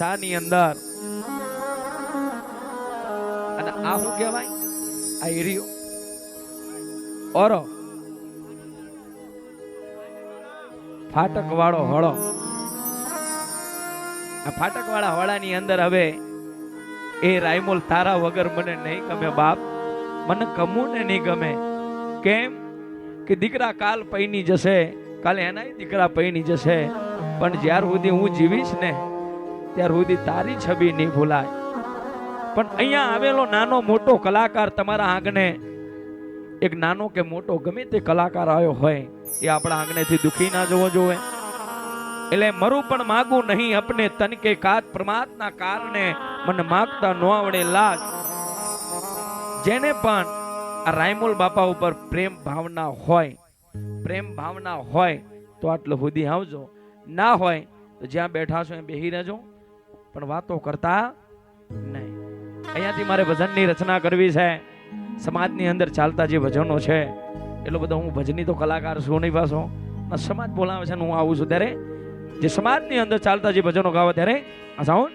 શાની અંદર. અને આ શું કહેવાય? આ એરિયો ઓરો. ફાટક વાળો હળો. આ ફાટક વાળા હળાની અંદર હવે એ રાયમોલ તારા વગર મને નહીં ગમે બાપ. મને ગમું ને નહીં ગમે. કેમ? કે દીકરા કાલ પૈની જશે. કાલે એનાય દીકરા પૈની જશે. પણ જ્યાર સુધી હું જીવીશ ને ત્યાર સુધી તારી છબી નહીં ભૂલાય. પણ અહીંયા આવેલો નાનો મોટો કલાકાર તમારા આંગણે, એક નાનો કે મોટો ગમે તે કલાકાર આવ્યો હોય, એ આપણા આંગણેથી દુખી ના જવો જોવે. એટલે મરું પણ માગું નહીં અપને તન કે કાત પ્રમાતના કારણે મને માગતા ન આવડે લાજ. જેને પણ આ રાયમોલ બાપા ઉપર પ્રેમ ભાવના હોય, પ્રેમ ભાવના હોય, તો આટલું સુધી આવજો. ના હોય, તો જ્યાં બેઠા છો એ બેહી રહેજો. પણ વાતો કરતા નહીં. અહીંયાથી મારે ભજનની રચના કરવી છે. સમાજની અંદર ચાલતા જે ભજનો છે, એટલો બધો હું ભજની તો કલાકાર છું નહીં પાછો. સમાજ બોલાવે છે હું આવું છું ત્યારે. જે સમાજની અંદર ચાલતા જે ભજનો ગાવા ત્યારે, આ સાઉન્ડ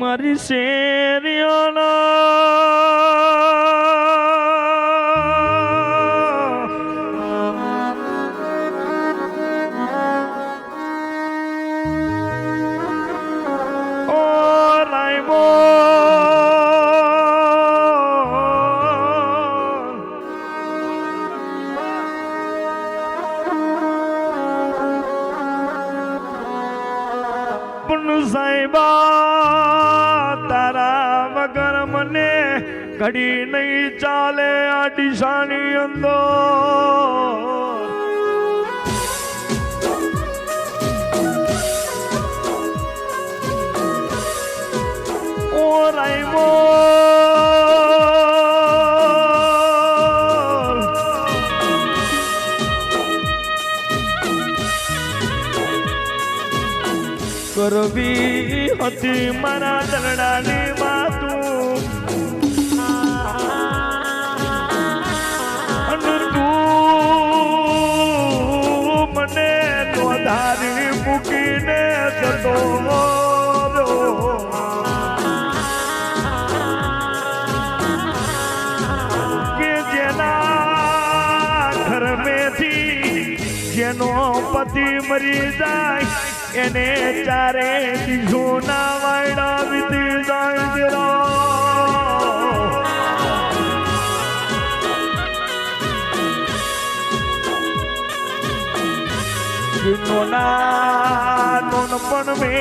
મારી શેરીઓના ઘડી નહીં ચાલે આ ડીસાની અંદર. કરવી હતી મારા દરડાની મૂકીને જતો. કે જેના ઘર જેનો પતિ મરી જાય, એને ચારે દિશો ના વાયડા જાય જરા. નોનપણ મે.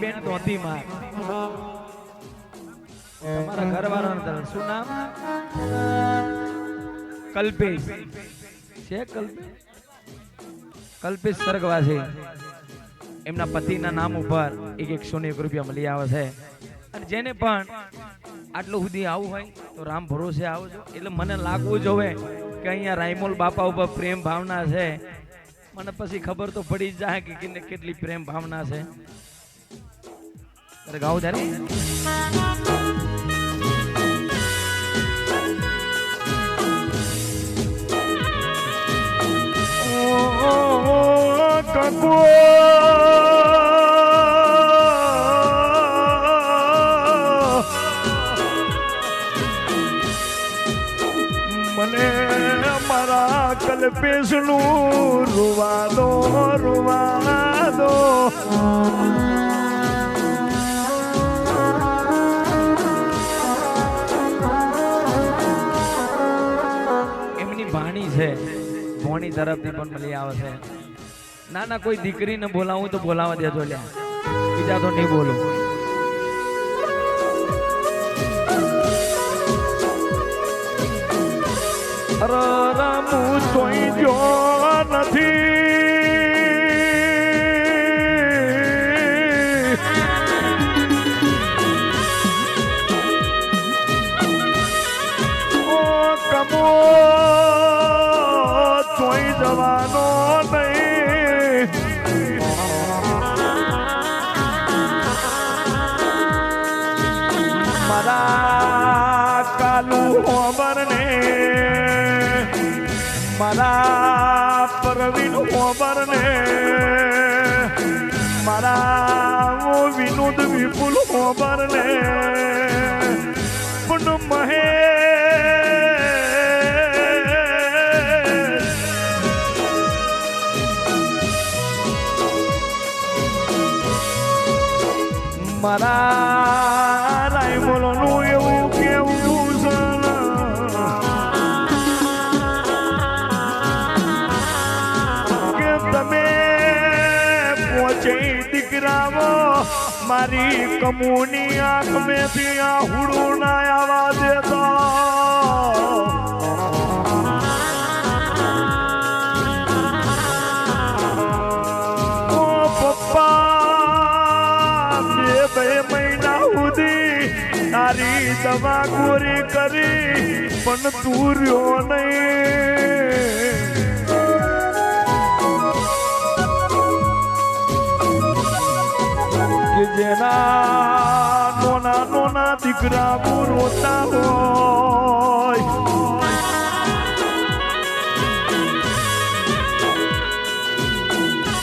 બેન ધોતી માં તમારા ઘરવાળાનું તરફ શું નામ? કલ્પેશ. છે કલ્પેશ? કલ્પેશ સ્વર્ગવાસી. એમના પતિના નામ ઉપર એક એકસો ને એક રૂપિયા મળી આવે છે. અને જેને પણ આટલું સુધી આવું હોય તો રામ ભરોસે આવજો એટલે મને લાગવું જોવે કે અહીંયા રાયમોલ બાપા ઉપર પ્રેમ ભાવના છે. મને પછી ખબર તો પડી જ જાય કે કેને કેટલી પ્રેમ ભાવના છે. ત્યારે ગાવું ત્યારે મને મારા કલ્પેશનું રૂવા દો રૂવા દો એમની ભાણી છે ભોણી તરફથી પણ મળી આવે છે. ના ના, કોઈ દીકરીને બોલાવું તો બોલાવા દેજો લ્યા. બીજા તો નહીં બોલું. અરે રામુ જોઈ જો નથી. ખબર ને મારા ઓ વિનોદ વિપુલ ખબર ને પણ મહે મારા મારી કમુની આંખ મેં ત્યાં હુડું ના આવા દેતા. ઓ પપ્પા, બે બે મહિના સુધી તારી દવા ગોરી કરી, પણ તું રહ્યો નહીં. કે જેના નોના નોના દીકરા રોતા હોય.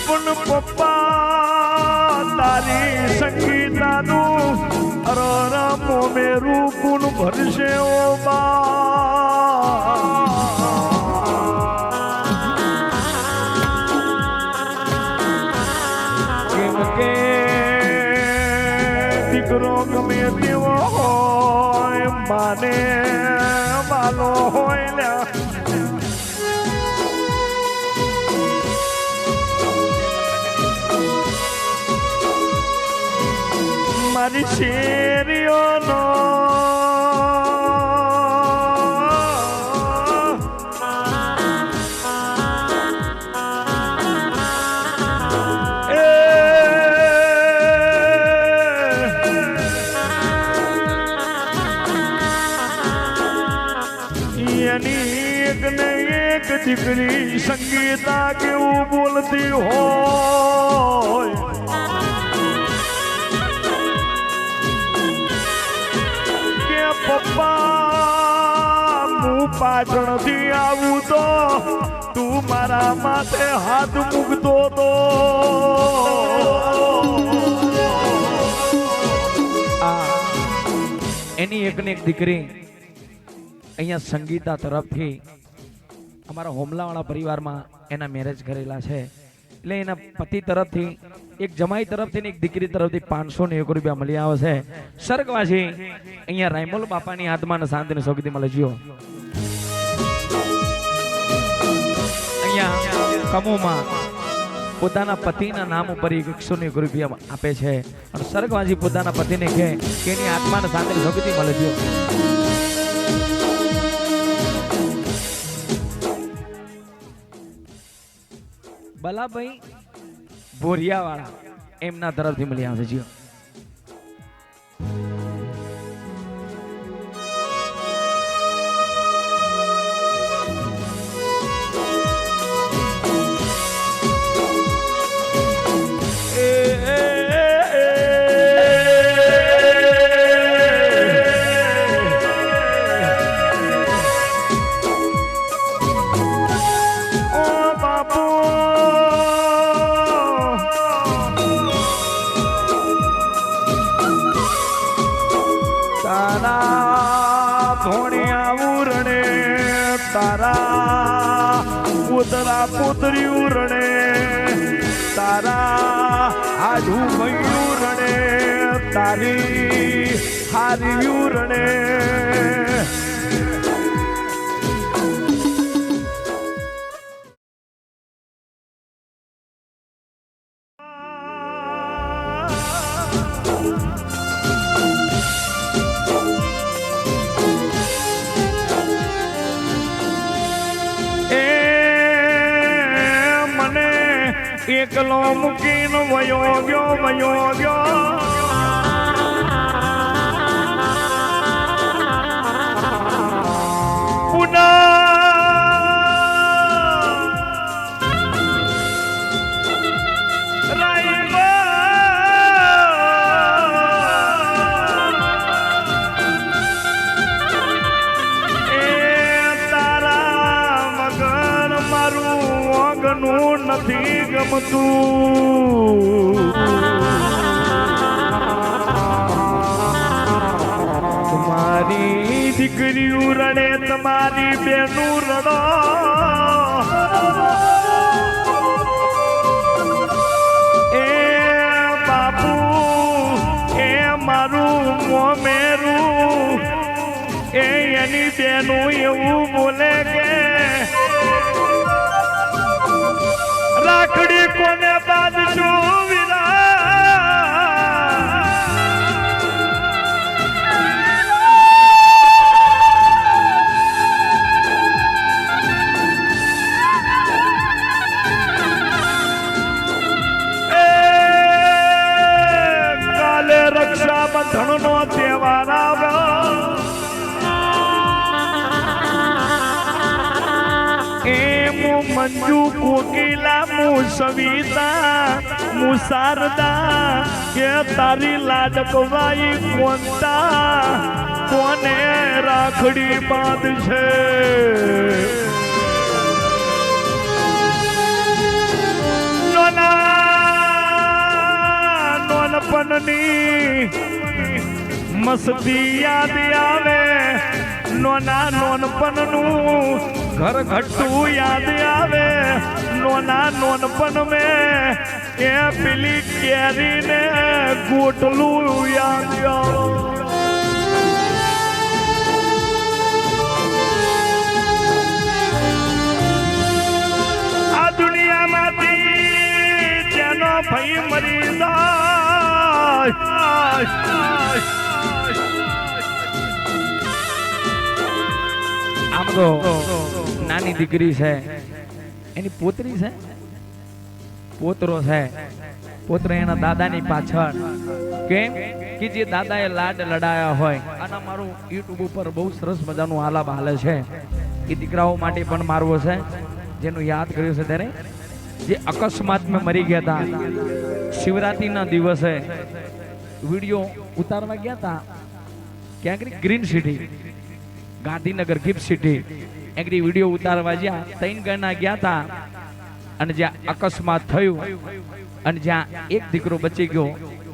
પણ પપ્પા તારી સંગીતાનું અરર મોમેરું ગુણ ભરશે ઓ બા. માને વાલો હોય લ્યા મારી શેરીઓનો તું માટે હાથ મૂકતો તો એની એક ને એક દીકરી અહીંયા સંગીતા તરફથી અમારા હોમલાવાળા પરિવારમાં એના મેરેજ કરેલા છે. એટલે એના પતિ તરફથી, એક જમાઈ તરફથી એક દીકરી તરફથી પાંચસો ને એક રૂપિયા મળી આવે છે. સ્વર્ગવાસી, અહીંયા રાયમોલ બાપાની આત્માને શાંતિને સૌગતી મળે. જીઓ. કમોમાં પોતાના પતિના નામ ઉપર એક એકસો ને આપે છે. અને સ્વર્ગવાસી પોતાના પતિને કહે કે એની આત્માને સાથે સૌગતી મળે છે. બલાભાઈ ભોરિયાવાળા એમના તરફથી મળી આવશે જીઓ પુતરા રણે તારા આજુ મયું રણે. તારી હારી ઉરણે. શારદા કે તારી લાડકવાઈ કોનતા? કોને રાખડી બાંધશે? નોના નોનપણની મસ્તી યાદ આવે. નોના નોનપણનું ઘર ઘટું યાદ આવે. નોના નોનપણ મેં એ પેલી કેરીને ગોટલું યાદ આવે આ દુનિયામાંથી જેનો ભઈ મરી જાય. નાની દીકરી છે. એની પોતરી છે? પોતરો છે. પોતરો એના દાદાની પાછળ. કેમ? કે જે દાદાએ લાડ લડાયા હોય અને મારું યુટ્યુબ ઉપર બહુ સરસ મજાનું આલાપ હાલે છે. એ દીકરાઓ માટે પણ મારવો છે. જેનું યાદ કર્યું છે ત્યારે? જે અકસ્માતમાં મરી ગયા હતા. શિવરાત્રિના દિવસે વીડિયો ઉતારવા ગયા હતા. ક્યાંક green city Gandhinagar gift city એકડી video ઉતારવા જ્યાં ત્રણ ગણા ગયા હતા અને જ્યાં અકસ્માત થયું અને જ્યાં એક દીકરો બચી ગયો,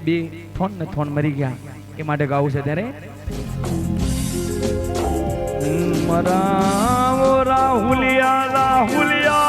બે થોન ને થોન મરી ગયા. એ માટે ગાવું છે ત્યારે મરાવો રાહુલિયા રાહુલિયા.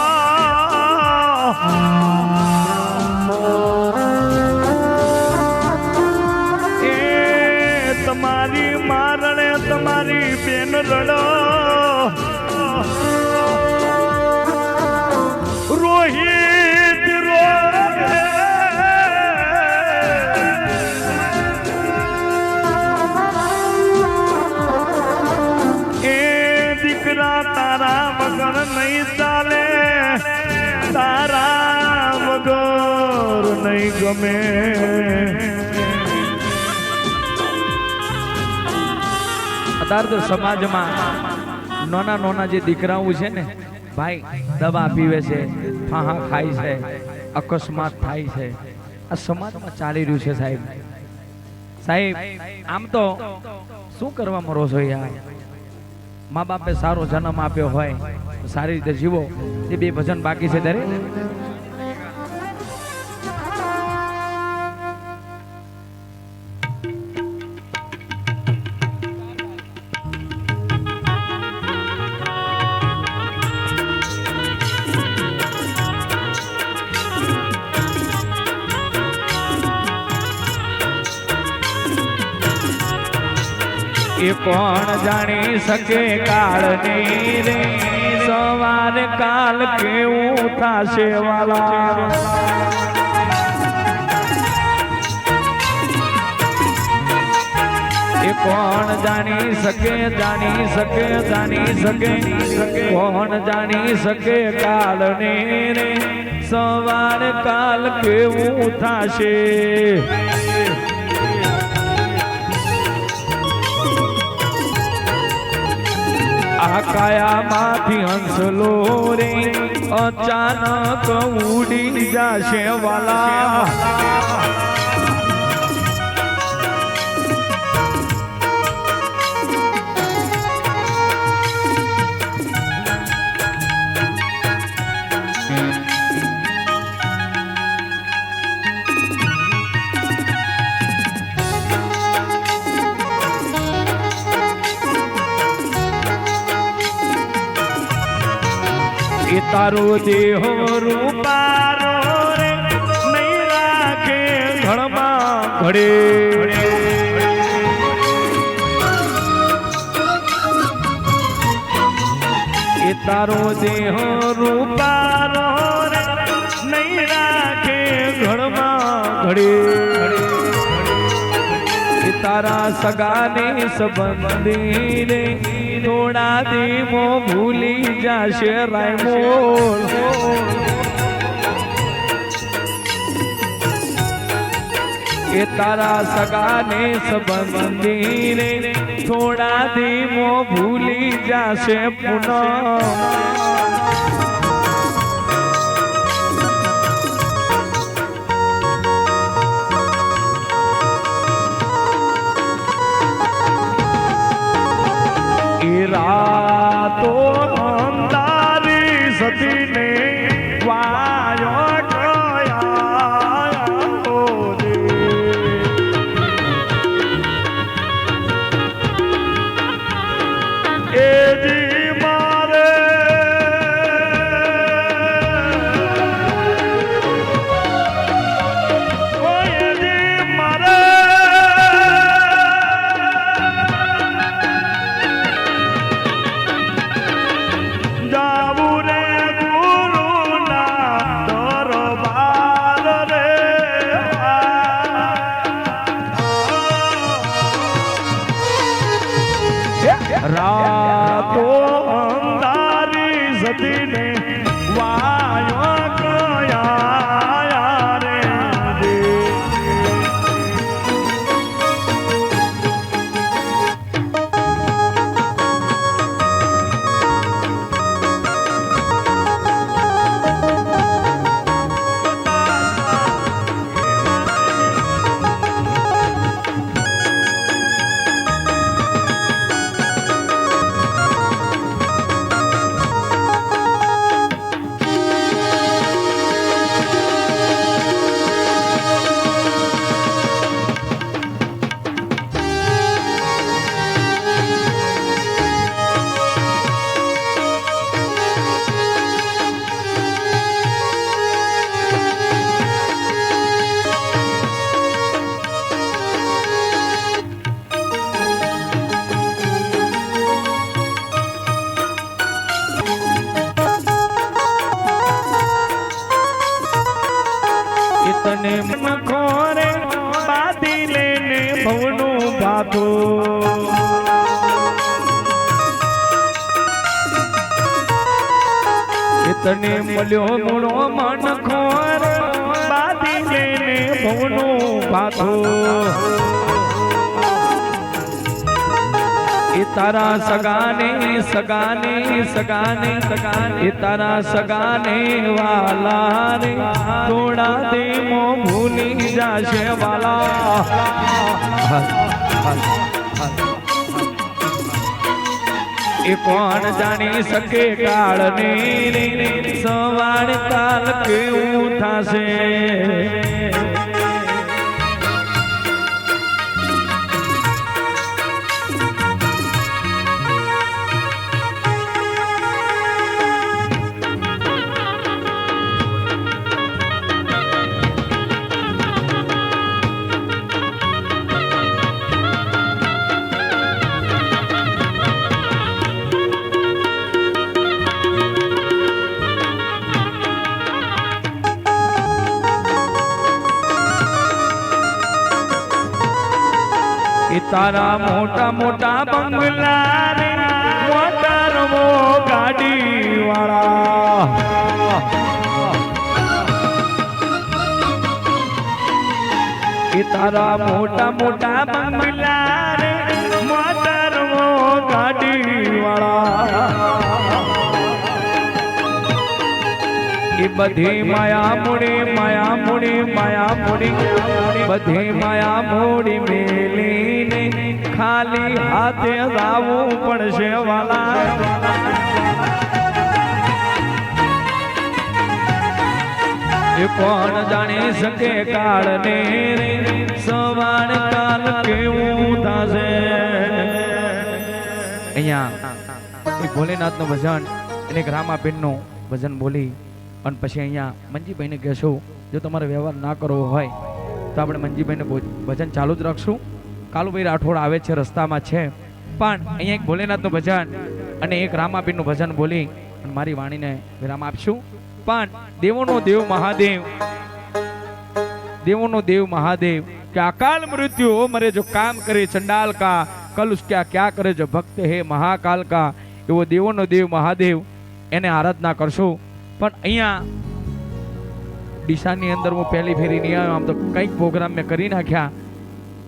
નહીં ચાલે. તારા વગર નહીં ગમે. અત્યારે તો સમાજમાં નાના નાના જે દીકરાઓ છે ને, ભાઈ, દવા પીવે છે, ફાહા ખાય છે, અકસ્માત થાય છે. આ સમાજમાં ચાલી રહ્યું છે સાહેબ. સાહેબ, આમ તો શું કરવા મરો છો યાર? મા બાપે સારો જન્મ આપ્યો હોય. સારી રીતે જીવો. એ બે ભજન બાકી છે દરેક એ કોણ જાણી શકે કાળની રે? સવારે કાલ કેવું થાશે વાલા? એ કોણ જાણી શકે જાણી શકે જાણી શકે? કોણ જાણી શકે કાલ ને સવાર કાલ કેવું થાશે? આ કાયામાંથી હંસલો રે અચાનક ઉડી જાશે વાલા. તારો દેહો રૂપારો રે, નહીં રાખે ઘણમાં ઘડે એ તારો દેહો રૂપારો રે, નહીં રાખે ઘણમાં ઘડે તારા સગાને સંબંધીને થોડા ધીમો ભૂલી જાશે રાયમોલ એ તારા સગાને સંબંધીને થોડા ધીમો ભૂલી જાશે પુનઃ. રાતો અંધારી સતીને ભવનું એ તને મળ્યો મૂળો મન ખોર બાદી ભવનું ભાતો એ તારા સગાને સગાને સગાને સગાને એ તારા સગાને વાલા રે થોડા દેમો ભૂલી જાશે વાલા. એ કોણ જાણી શકે કાળને રે? સવાળ કાલ કેવું થાશે તારા મોટા મોટા બંગલા રે મોટા રમો ગાડી વાળા એ તારા મોટા મોટા બંગલા રે ગાડી વાળા બધી માયા મૂડી માયા મૂડી માયા મૂડી, બધી માયા મૂડી મેલીને ખાલી હાથે લાવવું પડશે વાલા. એ કોણ જાણી શકે કાળને સવાર કાલ કેવું થશે? અહીંયા એ ભોલેનાથનું ભજન અને એક રામાબેનનું ભજન બોલી અને પછી અહીંયા મંજીભાઈને કહેશું, જો તમારે વ્યવહાર ના કરવો હોય, તો આપણે મંજીભાઈને ભજન ચાલુ જ રાખશું. કાલુભાઈ રાઠોડ આવે છે, રસ્તામાં છે. પણ અહીંયા એક ભોલેનાથનું ભજન અને એક રામાપીરનું ભજન બોલી અને મારી વાણીને વિરામ આપશું. પણ દેવોનો દેવ મહાદેવ, દેવોનો દેવ મહાદેવ કે અકાલ મૃત્યુ મરે જો કામ કરે ચંડાલ કા, કલ ક્યાં ક્યાં કરે જો ભક્ત હે મહાકાલ કા, એવો દેવોનો દેવ મહાદેવ, એને આરાધના કરશું. પણ અહીંયા ડીસાની અંદર હું પહેલી ફેરી નહીં આવ્યો, આમ તો કંઈક પ્રોગ્રામ મેં કરી નાખ્યા.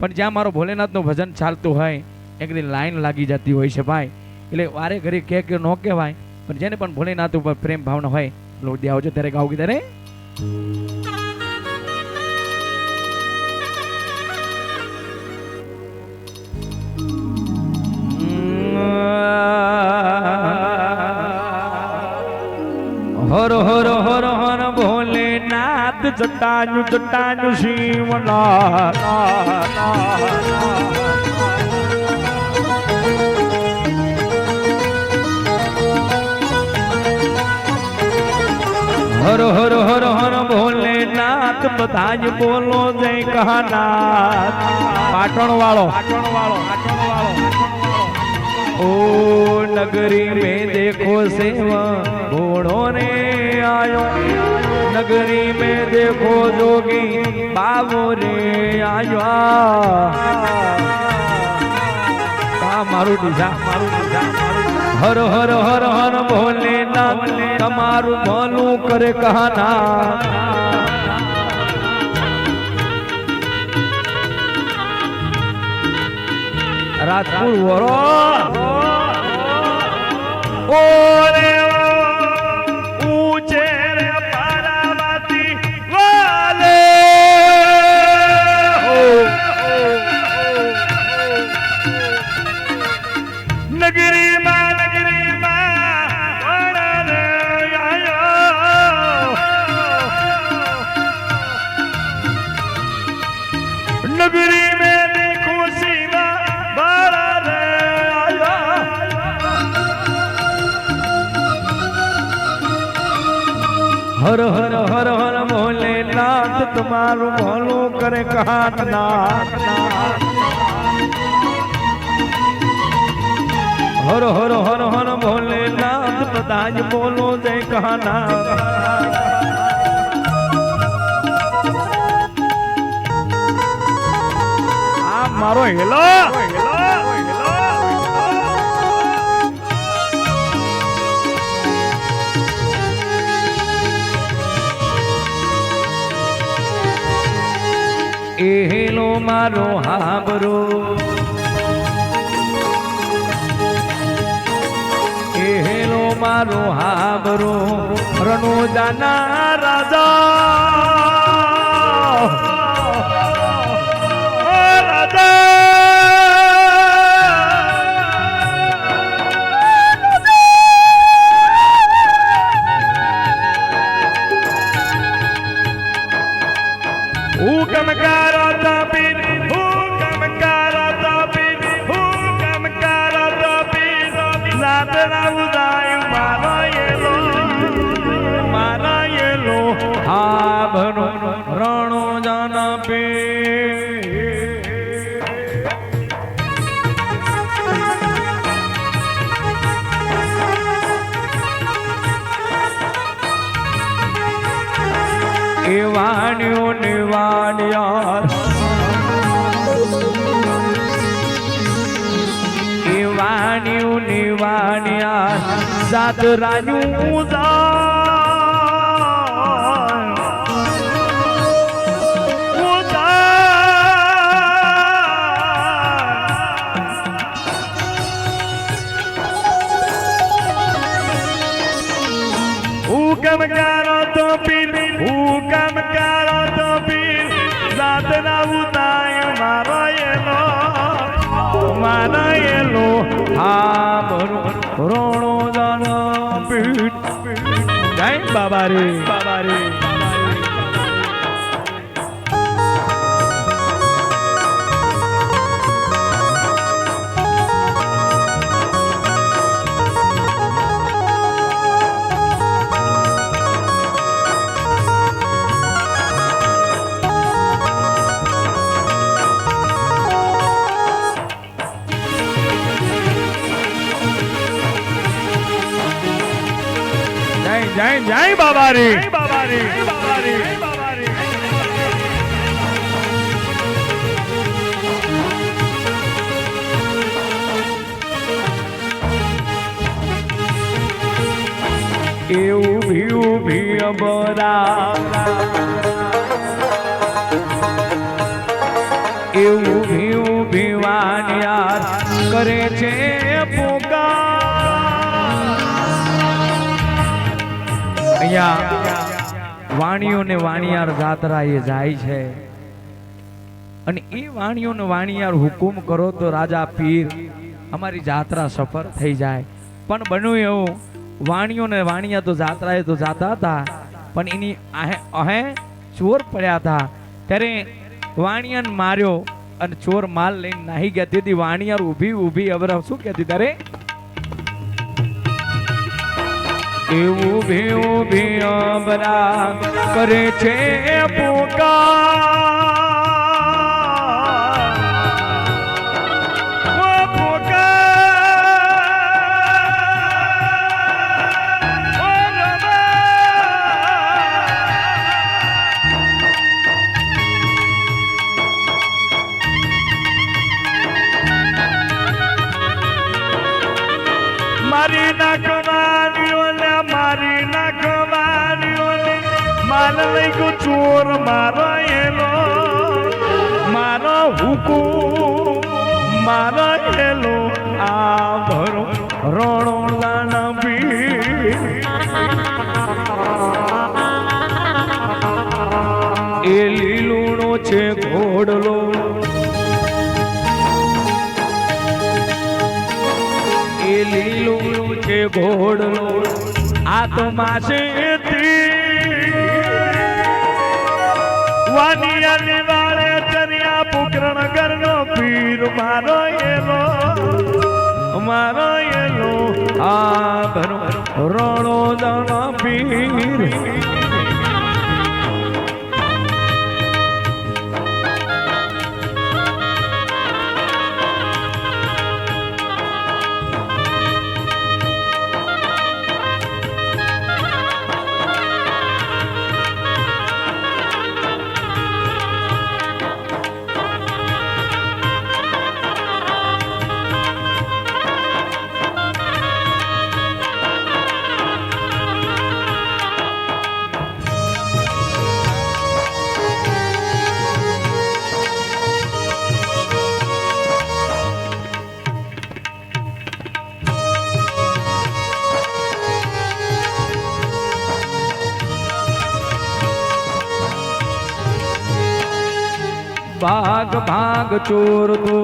પણ જ્યાં મારો ભોલેનાથનું ભજન ચાલતું હોય એક દી લાઈન લાગી જતી હોય છે ભાઈ. એટલે વારે ઘરે કે કે ન કહેવાય, પણ જેને પણ ભોલેનાથ ઉપર પ્રેમ ભાવના હોય લોડી આવજો, ત્યારે ગાવ ત્યારે હર હર હર હર, ભોલેનાથ જટાનું જટાનું શિવનાથ. હર હર હર હર, ભોલેનાથ બધા જ બોલો જય પાટણ વાળો પાટણ વાળો પાટણ વાળો ओ नगरी में देखो सेवा घोड़ो ने आयो नगरी में देखो जोगी बाबो रे आयो આ મારું દિશા મારું દિશા હર હર હર હર ભોલેનાથ તમારું ભલું કરે કહાના રાજપુર વરો ઓરે હર મોલે ભોલેનાથ તમારું ભલું કરે કહાનાથ હર હર હર હર ભોલેનાથ બધા જ બોલો જય કહાના મારો હેલો હેલો. હેલો મારો હાબરો હેલો મારો હાબરો રણોદાના રાજા. સાત રાન્યું somebody. somebody. Jai Jai બાબારી. એવું ભી ભીય અબરા એવું ભીયું ભીવાન યાર કરે છે અહીંયા વાણીઓ ને વાણિયાર જાત્રા એ જાય છે. અને એ વાણીઓ ને વાણિયાર હુકુમ કરો તો રાજા પીર અમારી જાત્રા સફળ થઈ જાય. પણ બન્યું એવું વાણીઓ ને વાણિયા તો જાત્રાએ તો જાતા હતા, પણ એની આહે, અહે ચોર પડ્યા હતા. ત્યારે વાણિયાને માર્યો અને ચોર માલ લઈને નાહી ગયા. તેથી વાણિયાર ઊભી ઊભી અબરા શું કહેતી? તારે એવું ભી ઊભી અબરા કરે છે પુકાર. મારો એલો આ ભરો રણો પી એ લીલુણો છે ઘોડલો. એ લીલુણો છે ઘોડલો. આ તો માસે વાનિયાની વાળે ચરિયા પીર મારો એલો મારો એલો. આ ભરો રણો દાના પીર. ભાગ ભાગ ચોર તો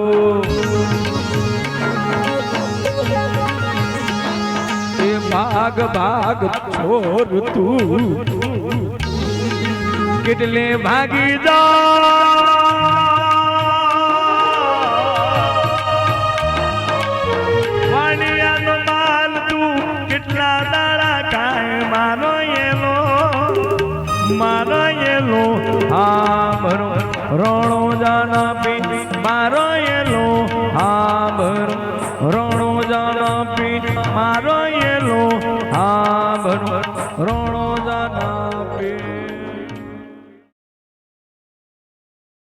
એ ભાગ ભાગ ચોર તું કેટલે ભાગી જા